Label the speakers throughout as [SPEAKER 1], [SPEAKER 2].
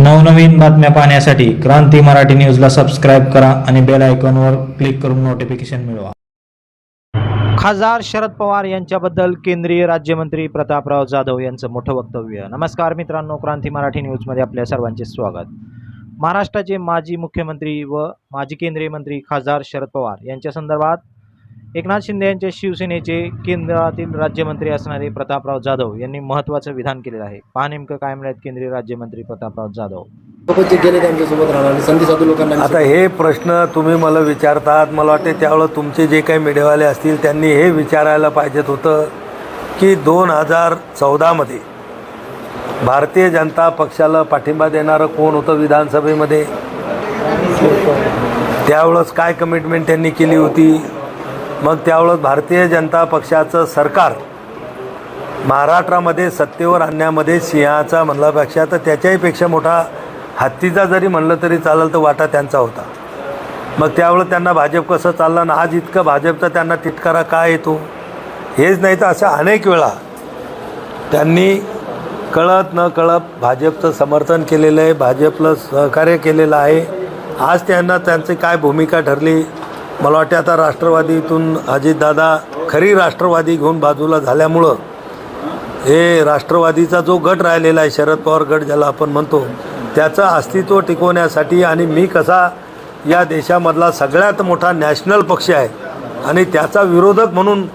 [SPEAKER 1] नवनवीन बातम्या पाहण्यासाठी क्रांती मराठी न्यूजला सबस्क्राईब करा आणि बेल आयकॉनवर क्लिक करून नोटिफिकेशन मिळवा. खासदार शरद पवार यांच्याबद्दल केंद्रीय राज्यमंत्री प्रतापराव जाधव यांचं मोठं वक्तव्य. नमस्कार मित्रांनो क्रांती मराठी न्यूजमध्ये आपल्या सर्वांचे स्वागत. महाराष्ट्राचे माजी मुख्यमंत्री व माजी केंद्रीय मंत्री खासदार शरद पवार यांच्या संदर्भात एकनाथ शिंदे यांच्या शिवसेनेचे केंद्रातील राज्यमंत्री असणारे प्रतापराव जाधव यांनी महत्त्वाचं विधान केलेलं आहे. पहा नेमकं काय मिळत केंद्रीय राज्यमंत्री प्रतापराव जाधव.
[SPEAKER 2] आता हे प्रश्न तुम्ही मला विचारतात मला वाटते त्यावेळं तुमचे जे काही मीडियावाले असतील त्यांनी हे विचारायला पाहिजेत होतं की दोन हजार चौदामध्ये भारतीय जनता पक्षाला पाठिंबा देणारं कोण होतं विधानसभेमध्ये? त्यावेळेस काय कमिटमेंट त्यांनी केली होती? मग त्यावेळेस भारतीय जनता पक्षाचं सरकार महाराष्ट्रामध्ये सत्तेवर आणण्यामध्ये सिंहाचा म्हणल्यापेक्षा तर त्याच्याहीपेक्षा मोठा हत्तीचा जरी म्हणलं तरी चालेल तर वाटा त्यांचा होता. मग त्यावेळेस त्यांना भाजप कसं चाललं ना आज इतकं भाजपचा त्यांना तिटकारा का येतो? हेच नाही तर असं अनेक वेळा त्यांनी कळत न कळत भाजपचं समर्थन केलेलं आहे भाजपला सहकार्य केलेलं आहे. आज त्यांना त्यांची काय भूमिका ठरली? मला वाटते आता राष्ट्रवादीतून अजितदादा खरी राष्ट्रवादी घेऊन बाजूला झाल्यामुळं हे राष्ट्रवादीचा जो गट राहिलेला आहे शरद पवार गट ज्याला आपण म्हणतो त्याचं अस्तित्व टिकवण्यासाठी आणि मी कसा या देशामधला सगळ्यात मोठा नॅशनल पक्ष आहे आणि त्याचा विरोधक म्हणून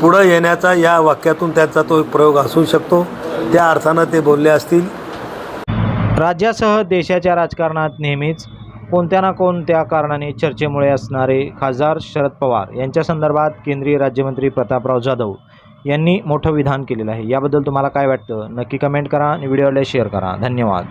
[SPEAKER 2] पुढं येण्याचा या वाक्यातून त्याचा तो एक प्रयोग असू शकतो त्या अर्थानं ते बोलले असतील.
[SPEAKER 1] राज्यासह देशाच्या राजकारणात नेहमीच कोणत्या ना कोणत्या कारणाने चर्चेमुळे असणारे खासदार शरद पवार यांच्या संदर्भात केंद्रीय राज्यमंत्री प्रतापराव जाधव यांनी मोठं विधान केलेलं आहे. याबद्दल तुम्हाला काय वाटतं? नक्की कमेंट करा आणि व्हिडिओला शेअर करा. धन्यवाद.